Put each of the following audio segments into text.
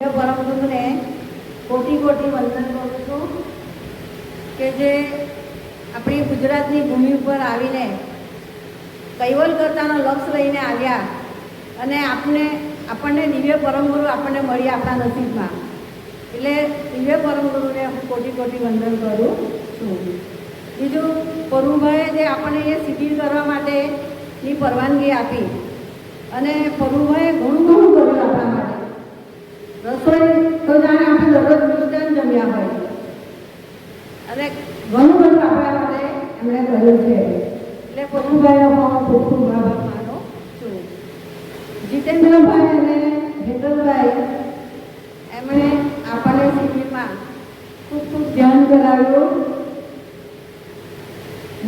પરમગુરુને કોટી કોટી વંદન કરું છું કે જે આપણી ગુજરાતની ભૂમિ ઉપર આવીને કૈવલ કરતાનો લક્ષ્ય લઈને આવ્યા અને આપને, આપણને દિવ્ય પરમગુરુ આપણને મળી આપણા નસીબમાં. એટલે દિવ્ય પરમગુરુને હું કોટી કોટી વંદન કરું છું. બીજું, પરુભાઈએ જે આપણને એ શિબિર કરવા માટેની પરવાનગી આપી અને પરુભાઈએ ઘણું ઘણું કર્યું આપણા માટે રસોઈ તો જાણે આપણે દરરોજ મિષ્ટાન જમ્યા હોય અને ઘણું બધું આપણા માટે એમણે કર્યું છે. એટલે પરુભાઈનો હું ખૂબ ખૂબ આભાર માનો છું. જીતેન્દ્રભાઈ અને હેતલભાઈ એમણે આપણને શિબિરમાં ખૂબ ખૂબ ધ્યાન કરાવ્યું.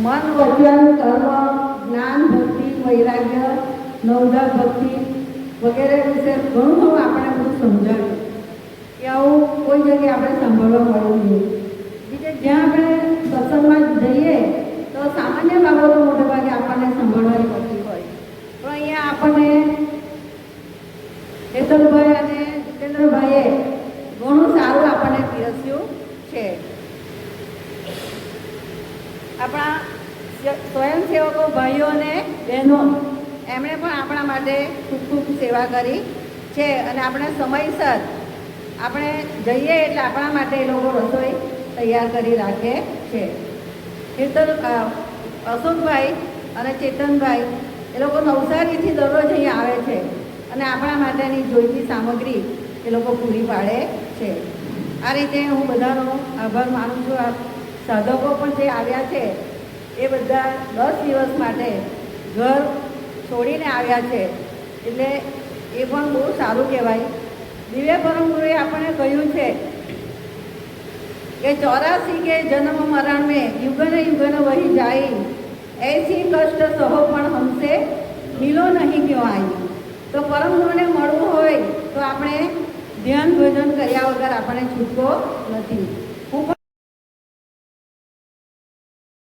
મન વચન કર્મ જ્ઞાન ભક્તિ, વૈરાગ્ય નવદા ભક્તિ વગેરે વિશે ઘણું ઘણું આપણે બધું સમજાવ્યું. કે આવું કોઈ જગ્યાએ આપણે સાંભળવા મળવું નહીં બીજે જ્યાં આપણે સત્સંગમાં જઈએ તો સામાન્ય બાબતો મોટે ભાગે આપણને સાંભળવાની મળતી હોય પણ અહીંયા આપણને હેતલભાઈ અને જીતેન્દ્રભાઈએ ઘણું સારું આપણને પીરસ્યું છે. આપણા સ્વયંસેવકો ભાઈઓ અને બહેનો, એમણે પણ આપણા માટે ખૂબ ખૂબ સેવા કરી છે અને આપણે સમયસર આપણે જઈએ એટલે આપણા માટે એ લોકો રસોઈ તૈયાર કરી રાખે છે. હેતલ અશોકભાઈ અને ચેતનભાઈ એ લોકો નવસારીથી દરરોજ અહીં આવે છે. અને આપણા માટેની જોઈતી સામગ્રી એ લોકો પૂરી પાડે છે. આ રીતે હું બધાનો આભાર માનું છું. આ સાધકો પણ જે આવ્યા છે, એ બધા દસ દિવસ માટે ઘર છોડીને આવ્યા છે. એટલે એ પણ બહુ સારું કહેવાય. દિવ્ય પરમગુરુએ આપણને કહ્યું છે કે ચોરાસી કે જન્મ મરણ મેં યુગન યુગન વહી જાય. એસી કષ્ટ સહો પણ મિલો નહીં આઈ તો પરમગુરુને મળવું હોય તો આપણે ધ્યાન ભજન કર્યા વગર આપણે છૂટકો નથી.